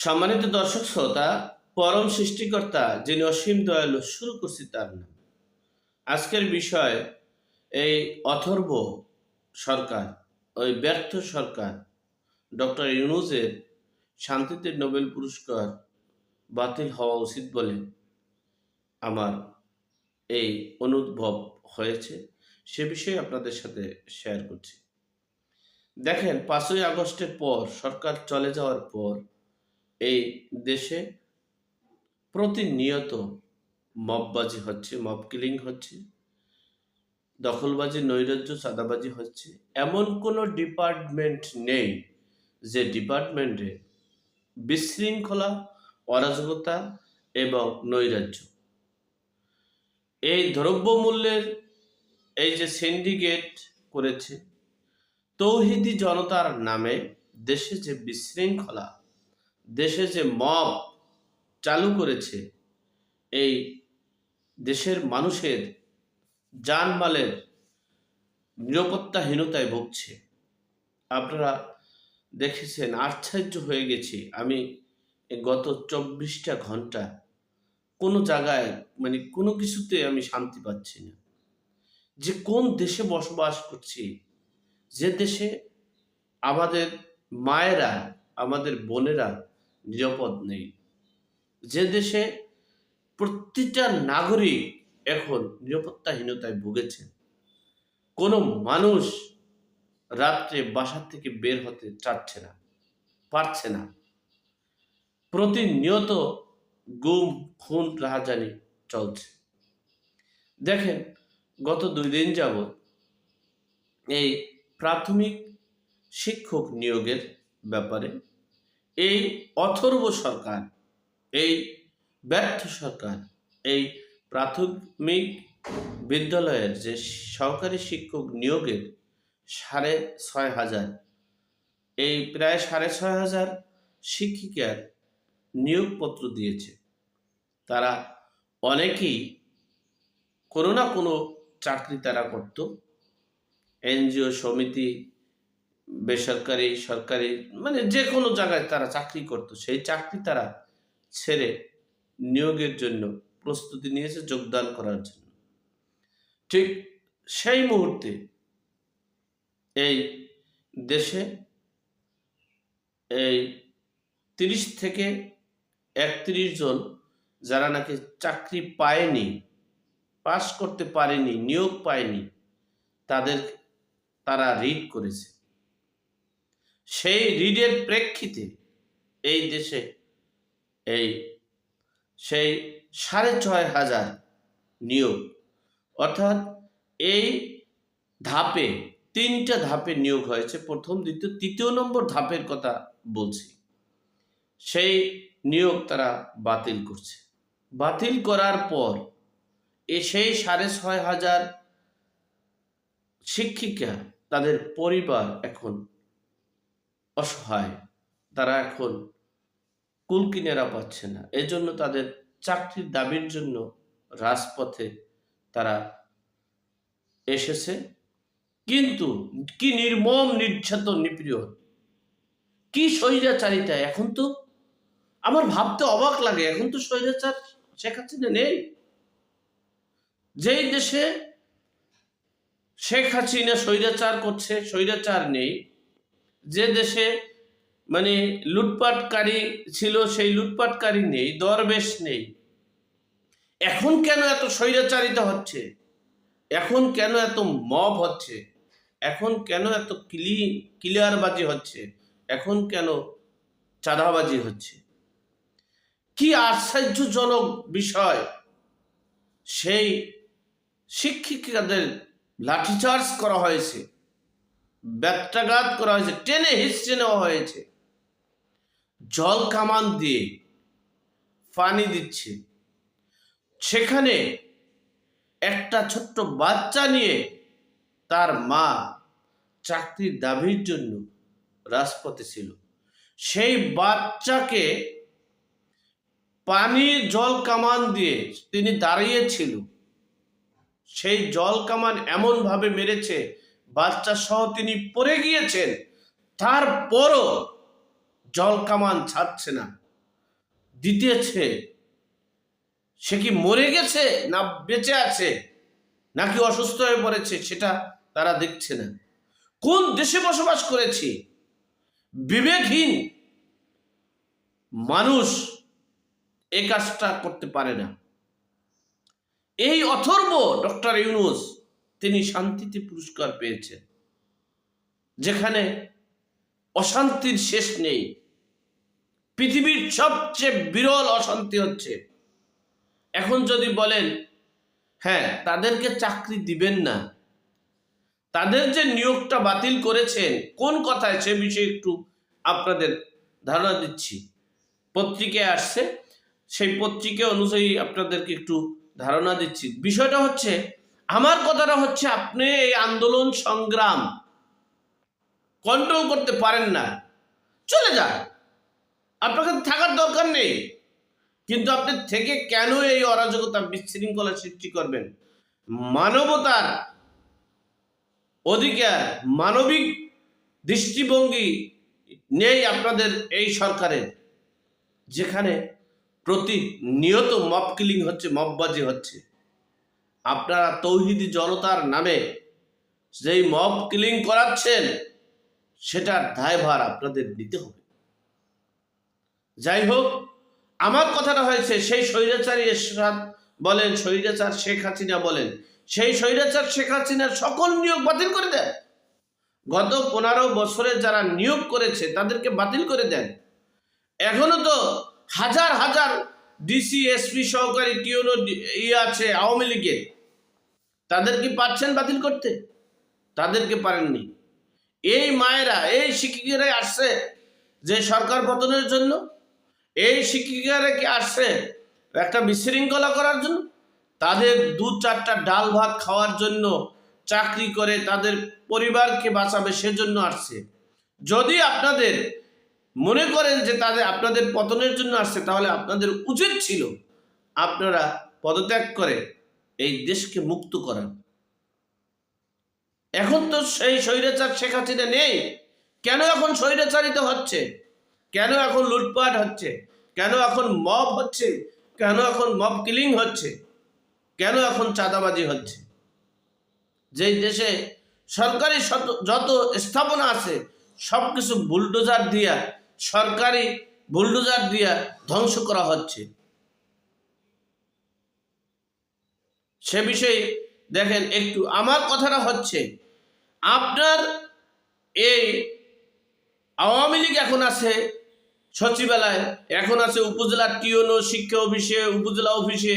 সম্মানিত দর্শক শ্রোতা, পরম সৃষ্টিকর্তা যিনি অসীম দয়ালু শুরু করছি তার নাম। আজকের বিষয় এই অথর্ব সরকার, ওই ব্যর্থ সরকার, ডক্টর ইউনুজের শান্তিতে নোবেল পুরস্কার বাতিল হওয়া উচিত বলে আমার এই অনুভব হয়েছে। সে বিষয়ে আপনাদের সাথে শেয়ার করছি। দেখেন, পাঁচই আগস্টের পর সরকার চলে যাওয়ার পর এই দেশে প্রতিনিয়ত মববাজি হচ্ছে মব কিলিং হচ্ছে দখলবাজি নৈরাজ্য, চাঁদাবাজি হচ্ছে। এমন কোনো ডিপার্টমেন্ট নেই যে ডিপার্টমেন্টে বিশৃঙ্খলা, অরাজকতা এবং নৈরাজ্য। এই দ্রব্যমূল্যের এই যে সিন্ডিকেট করেছে, তৌহিদি জনতার নামে দেশে যে বিশৃঙ্খলা দেশে যে মব চালু করেছে, এই দেশের মানুষের জানমালের নিরাপত্তাহীনতায় ভুগছে। আপনারা দেখেছেন, আশ্চর্য হয়ে গেছি আমি গত চব্বিশটা ঘণ্টা। কোনো জায়গায় মানে কোনো কিছুতে আমি শান্তি পাচ্ছি না। যে কোন দেশে বসবাস করছি, যে দেশে আমাদের মায়েরা, আমাদের বোনেরা নিরাপদ নেই। যে দেশে প্রতিটা নাগরিক এখন নিরাপত্তাহীনতায় ভুগেছে কোনো মানুষ রাত্রে বাসার থেকে বের হতে চাচ্ছে না, পারছে না। প্রতিনিয়ত গুম, খুন রাহাজানি চলছে। দেখেন, গত দুই দিন যাবৎ এই প্রাথমিক শিক্ষক নিয়োগের ব্যাপারে এই অথর্ব সরকার, এই ব্যর্থ সরকার, এই প্রাথমিক বিদ্যালয়ের যে সরকারি শিক্ষক নিয়োগের সাড়ে ছয় হাজার, এই প্রায় সাড়ে ছয় হাজার শিক্ষিকার নিয়োগপত্র দিয়েছে। তারা অনেকেই কোনো না কোনো চাকরি তারা করত। এনজিও সমিতি বেসরকারি, সরকারি মানে যে কোনো জায়গায় তারা চাকরি করত, সেই চাকরি তারা ছেড়ে নিয়োগের জন্য প্রস্তুতি নিয়েছে, যোগদান করার জন্য। ঠিক সেই মুহূর্তে এই দেশে এই তিরিশ থেকে একত্রিশ জন যারা নাকি চাকরি পায়নি পাস করতে পারেনি, নিয়োগ পায়নি, তাদের তারা রিড করেছে। সেই রিডের প্রেক্ষিতে এই দেশে এই সেই সাড়ে ছয় হাজার নিয়োগ। অর্থাৎ এই ধাপে তিনটা ধাপে নিয়োগ হয়েছে। প্রথম, দ্বিতীয়, তৃতীয় নম্বর ধাপের কথা বলছি। সেই নিয়োগ তারা বাতিল করছে। বাতিল করার পর এ সেই সাড়ে ছয় হাজার শিক্ষিকা তাদের পরিবার এখন অসহায়। তারা এখন কুল কুলকিনেরা পাচ্ছে না। এজন্য তাদের চাকরির দাবির জন্য রাজপথে তারা এসেছে। কিন্তু কি নির্মম, নির্যাতন, নিপীড়ন, কি স্বৈরাচারিতা এখন তো? আমার ভাবতে অবাক লাগে, এখন তো স্বৈরাচার শেখ হাসিনা নেই। যেই দেশে শেখ হাসিনা স্বৈরাচার করছে, স্বৈরাচার নেই যে দেশে মানে লুটপাটকারী ছিল, সেই লুটপাটকারী নেই, দরবেশ নেই। এখন কেন এত স্বৈরাচারিত হচ্ছে? এখন কেন এত মব হচ্ছে? এখন কেন এত ক্লি, ক্লিয়ারবাজি হচ্ছে? এখন কেন চাঁদাবাজি হচ্ছে? কি আশ্চর্যজনক বিষয়! সেই শিক্ষিকাদের লাঠিচার্জ করা হয়েছে। ব্যত্যাঘাত করা হয়েছে, টেনে হিসড়ে নেওয়া হয়েছে। জল কামান দিয়ে পানি দিচ্ছে। সেখানে একটা ছোট্ট বাচ্চা নিয়ে তার মা চাকরির দাবির জন্য রাজপথে ছিল। সেই বাচ্চাকে পানি, জল কামান দিয়ে তিনি দাঁড়িয়েছিল। সেই জল কামান এমনভাবে মেরেছে বাচ্চা সহ তিনি পড়ে গিয়েছেন। তারপরও জল কামান ছাড়ছে না। দিতেছে, সে কি মরে গেছে না বেঁচে আছে? নাকি অসুস্থ হয়ে পড়েছে সেটা তারা দেখছে না। কোন দেশে বসবাস করেছি? বিবেকহীন মানুষ এই কাজটা করতে পারে না। এই অথর্ব ডক্টর ইউনুস তিনি শান্তিতে পুরস্কার পেয়েছেন। যেখানে অশান্তির শেষ নেই। পৃথিবীর সবচেয়ে বিরল অশান্তি হচ্ছে, এখন যদি বলেন হ্যাঁ তাদেরকে চাকরি দিবেন না। তাদের যে নিয়োগটা বাতিল করেছেন, কোন কথায়? সে বিষয়ে একটু আপনাদের ধারণা দিচ্ছি। পত্রিকায় আসছে, সেই পত্রিকা অনুযায়ী আপনাদেরকে একটু ধারণা দিচ্ছি। বিষয়টা হচ্ছে আমার কথাটা হচ্ছে আপনি এই আন্দোলন সংগ্রাম কন্ট্রোল করতে পারেন না। চলে যান। আপনাকে থাকার দরকার নেই। কিন্তু আপনি থেকে কেন এই অরাজকতা বিশৃঙ্খলা সৃষ্টি করবেন? মানবতার অধিকার, মানবিক দৃষ্টিভঙ্গি নেই আপনাদের এই সরকারের। যেখানে প্রতি নিয়ত মব কিলিং হচ্ছে মববাজি হচ্ছে। আপনারা তৌহিদি জনতার নামে যেই মব কিলিং করাচ্ছেন, সেটার দায়ভার আপনাদের নিতে হবে। যাই হোক আমার কথাটা হয়েছে, সেই স্বৈরাচারী এরশাদ বলেন, স্বৈরাচার শেখ হাসিনা বলেন, সেই স্বৈরাচার শেখ হাসিনার সকল নিয়োগ বাতিল করে দেন। গত পনেরো বছরে যারা নিয়োগ করেছে, তাদেরকে বাতিল করে দেন। এখনও তো হাজার হাজার ডিসি এসপি সহকারী টিউনো ইয়ে আছে, আওয়ামী লীগের। তাদের কি পারছেন বাতিল করতে? তাদেরকে পারেননি। এই মায়েরা, এই শিক্ষিকারাই আসছে যে সরকার পতনের জন্য? এই শিক্ষিকারা কি আসছে একটা বিশৃঙ্খলা করার জন্য? তাদের দু চারটা ডাল ভাত খাওয়ার জন্য চাকরি করে তাদের পরিবারকে বাঁচাবে সেজন্য আসছে। যদি আপনাদের মনে করেন যে তাদের, আপনাদের পতনের জন্য আসছে, তাহলে আপনাদের উচিত ছিল আপনারা পদত্যাগ করে এই দেশকে মুক্ত করান এখন তো সেই স্বৈরাচার শেখ হাসিনা নেই। কেন এখন স্বৈরাচারিত হচ্ছে? কেন এখন লুটপাট হচ্ছে? কেন এখন মব হচ্ছে? কেন এখন মব কিলিং হচ্ছে? কেন এখন চাঁদাবাজি হচ্ছে? যেই দেশে সরকারি যত স্থাপনা আছে সব কিছু বুলডোজার দিয়া সরকারি বুলডোজার দিয়া ধ্বংস করা হচ্ছে। সে বিষয়ে দেখেন একটু। আমার কথাটা হচ্ছে, আপনার এই আওয়ামী লীগ এখন আছে সচিবালয়, এখন আছে উপজেলা টিওনো, শিক্ষা অফিসে, উপজেলা অফিসে,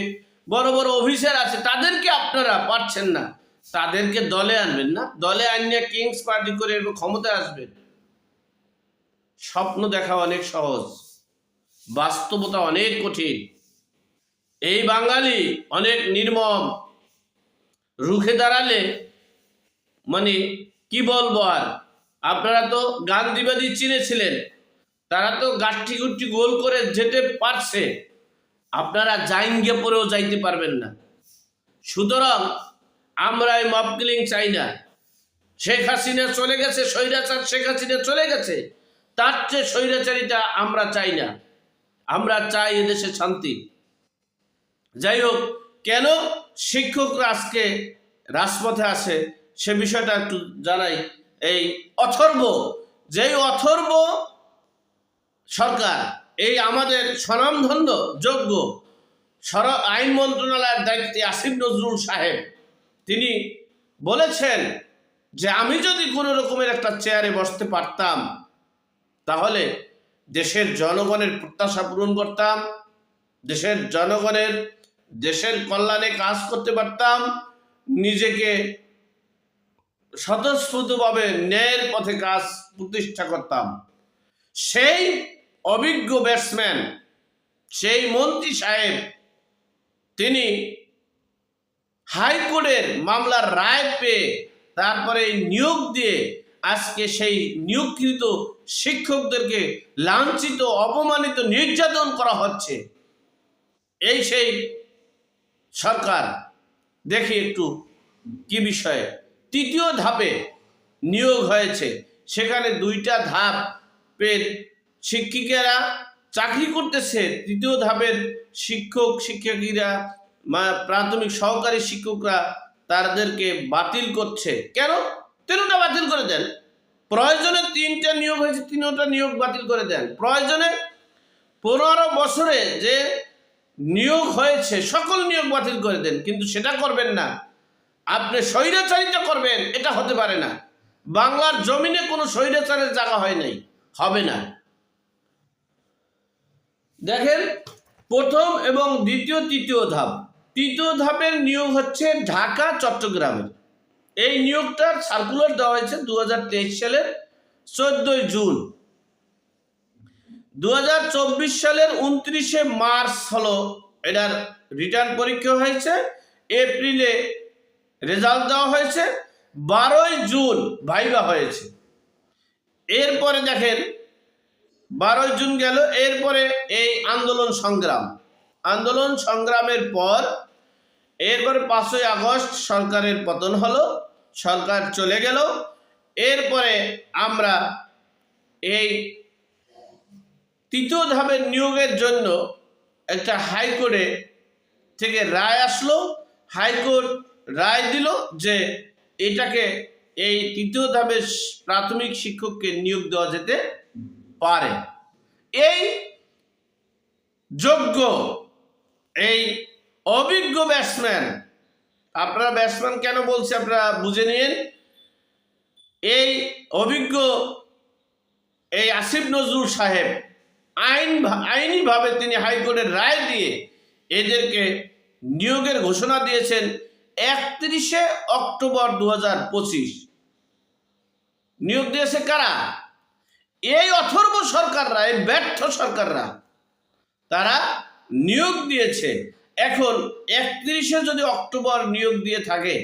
বড় বড় অফিসার আছে, তাদেরকে আপনারা পারছেন না। তাদেরকে দলে আনবেন না। দলে আনিয়ে কিংস পার্টি করে ক্ষমতায় আসবেন। স্বপ্ন দেখা অনেক সহজ, বাস্তবতা অনেক কঠিন। এই বাঙালি অনেক নির্মম, রুখে দাঁড়ালে মানে কি বলব আর? আপনারা তো গান্ধীবাদী চিনেছিলেন, তারা তো গাঠি গুটি গোল করে যেতে পারছে, আপনারা জাইঙ্গে পরেও যাইতে পারবেন না। সুতরাং আমরা এই মব কিলিং চাই না। শেখ হাসিনা চলে গেছে, স্বৈরাচার শেখ হাসিনা চলে গেছে তার চেয়ে স্বৈরাচারিতা আমরা চাই না। আমরা চাই এদেশে শান্তি। যাই হোক, কেন শিক্ষকরা আজকে রাজপথে আসে সে বিষয়টা একটু জানাই। এই অথর্ব, যেই অথর্ব সরকার, এই আমাদের স্বনামধন্য যোগ্য সর আইন মন্ত্রণালয়ের দায়িত্বে আসিফ নজরুল সাহেব, তিনি বলেছেন যে আমি যদি কোনো রকমের একটা চেয়ারে বসতে পারতাম তাহলে দেশের জনগণের প্রত্যাশা পূরণ করতাম, দেশের জনগণের, দেশের কল্যাণে কাজ করতে পারতাম, নিজেকে স্বতঃস্ফূর্তভাবে ন্যায়ের পথে কাজ প্রতিষ্ঠা করতাম। সেই অভিজ্ঞ ব্যাটসম্যান, সেই মন্ত্রী সাহেব, তিনি হাইকোর্টের মামলার রায় পেয়ে তারপরে নিয়োগ দিয়ে আজকে সেই নিয়োগকৃত শিক্ষকদেরকে লাঞ্ছিত, অপমানিত, নির্যাতন করা হচ্ছে। এই সেই সরকার। দেখি একটু কি বিষয়ে। তৃতীয় ধাপে নিয়োগ হয়েছে। সেখানে দুইটা ধাপের শিক্ষিকেরা চাকরি করতেছে। তৃতীয় ধাপের শিক্ষক শিক্ষিকা প্রাথমিক সহকারী শিক্ষকরা তাদেরকে বাতিল করছে। কেন? তিনটা বাতিল করে দেন। প্রয়োজনে তিনটা নিয়োগ হয়েছে, তিনটা নিয়োগ বাতিল করে দেন। প্রয়োজনে পনেরো বছরে যে নিয়োগ হয়েছে, সকল নিয়োগ বাতিল করে দেন, কিন্তু সেটা করবেন না। আপনি স্বৈরাচারিতা করবেন, এটা হতে পারে না। বাংলার জমিনে কোনো স্বৈরাচারের জায়গা হয় নাই, হবে না। দেখেন, প্রথম এবং দ্বিতীয়, তৃতীয় ধাপ। তৃতীয় ধাপের নিয়োগ হচ্ছে ঢাকা, চট্টগ্রামের। এই নিয়োগটার সার্কুলার দেওয়া হয়েছে দু হাজার তেইশ সালের চোদ্দই জুন। দু হাজার চব্বিশ সালের উনত্রিশে মার্চ হলো এটার রিটার্ন পরীক্ষা হয়েছে। এপ্রিলে রেজাল্ট দেওয়া হয়েছে। বারোই জুন ভাইবা হয়েছে। এরপরে দেখেন, বারোই জুন গেল, এরপরে এই আন্দোলন সংগ্রাম। আন্দোলন সংগ্রামের পর এরপরে পাঁচই আগস্ট সরকারের পতন হলো, সরকার চলে গেল। এরপরে আমরা এই তৃতীয় ধাপের নিয়োগের জন্য একটা হাইকোর্টে থেকে রায় আসলো। হাইকোর্ট রায় দিল যে এটাকে এই তৃতীয় ধাপের প্রাথমিক শিক্ষককে নিয়োগ দেওয়া যেতে পারে। এই যোগ্য এই অভিজ্ঞ ব্যাটসম্যান আপনারা ব্যাটসম্যান কেন বলছি আপনারা বুঝে নিন। এই অভিজ্ঞ এই আসিফ নজরুল সাহেব আইন আইনিভাবে তিনি হাইকোর্টের রায় দিয়ে এদেরকে নিয়োগের ঘোষণা দিয়েছেন একত্রিশে অক্টোবর দু হাজার পঁচিশ। নিয়োগ দিয়েছে কারা? এই অথর্ব সরকাররা, এই ব্যর্থ সরকাররা, তারা নিয়োগ দিয়েছে এখন একত্রিশে যদি অক্টোবর নিয়োগ দিয়ে থাকে,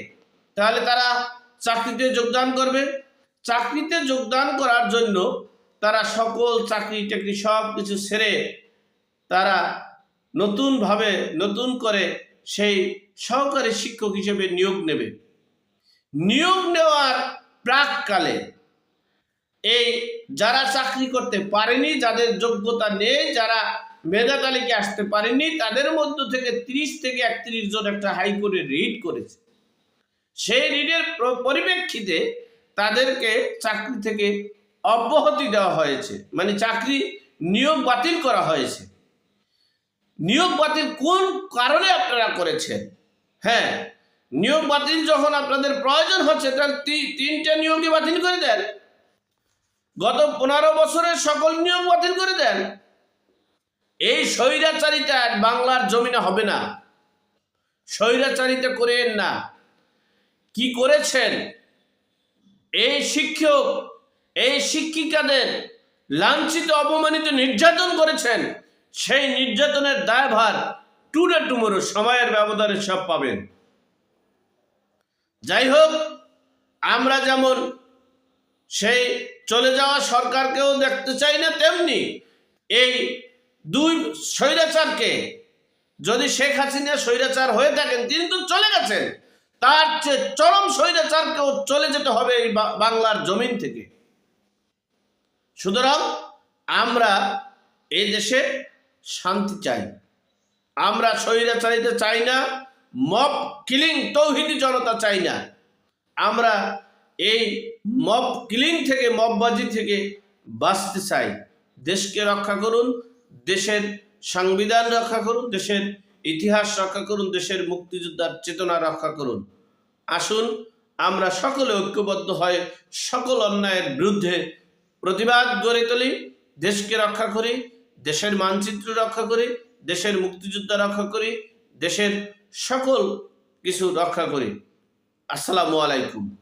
তাহলে তারা চাকরিতে যোগদান করবে। চাকরিতে যোগদান করার জন্য তারা সকল চাকরি টাকরি সব কিছু ছেড়ে তারা নতুনভাবে নতুন করে সেই সহকারী শিক্ষক হিসেবে নিয়োগ নেবে। নিয়োগ নেওয়ার প্রাককালে এই যারা চাকরি করতে পারেনি, যাদের যোগ্যতা নেই, যারা মেধা তালিকে আসতে পারেনি, তাদের মধ্য থেকে তিরিশ থেকে একত্রিশ জন একটা হাইকোর্টে রিট করেছে। সেই রিটের পরিপ্রেক্ষিতে তাদেরকে চাকরি থেকে অব্যাহতি দেওয়া হয়েছে। মানে চাকরি নিয়োগ বাতিল করা হয়েছে। নিয়োগ বাতিল কোন কারণে আপনারা করেছেন? হ্যাঁ নিয়োগ বাতিল যখন আপনাদের প্রয়োজন হচ্ছে তাহলে তিনটা নিয়োগই বাতিল করে দেন। গত পনেরো বছরের সকল নিয়োগ বাতিল করে দেন। এই স্বৈরাচারিতা বাংলার জমিনে হবে না। স্বৈরাচারিতা করেন না। কি করেছেন? এই শিক্ষক, এই শিক্ষিকাদের লাঞ্ছিত, অপমানিত নির্যাতন করেছেন। সেই নির্যাতনের দায়ভার টুডে টুমোরো সময়ের ব্যবধানে সব পাবেন। যাই হোক, আমরা যেমন সেই চলে যাওয়া সরকারকেও দেখতে চাই না, তেমনি এই দুই স্বৈরাচারকে। যদি শেখ হাসিনা স্বৈরাচার হয়ে থাকেন, তিনি তো চলে গেছেন। তার চেয়ে চরম স্বৈরাচারকেও চলে যেতে হবে এই বাংলার জমিন থেকে। সুতরাং আমরা এই দেশে শান্তি চাই। আমরা স্বৈরাচারিতে চাই না, মব কিলিং তৌহিদি জনতা চাই না। আমরা এই মব কিলিং থেকে, মববাজি থেকে বাঁচতে চাই। দেশকে রক্ষা করুন দেশের সংবিধান রক্ষা করুন, দেশের ইতিহাস রক্ষা করুন, দেশের মুক্তিযোদ্ধার চেতনা রক্ষা করুন। আসুন, আমরা সকলে ঐক্যবদ্ধ হয়ে সকল অন্যায়ের বিরুদ্ধে প্রতিবাদ গড়ে তুলি, দেশকে রক্ষা করি, দেশের মানচিত্র রক্ষা করি, দেশের মুক্তিযোদ্ধা রক্ষা করি, দেশের সকল কিছু রক্ষা করি। আসসালামু আলাইকুম।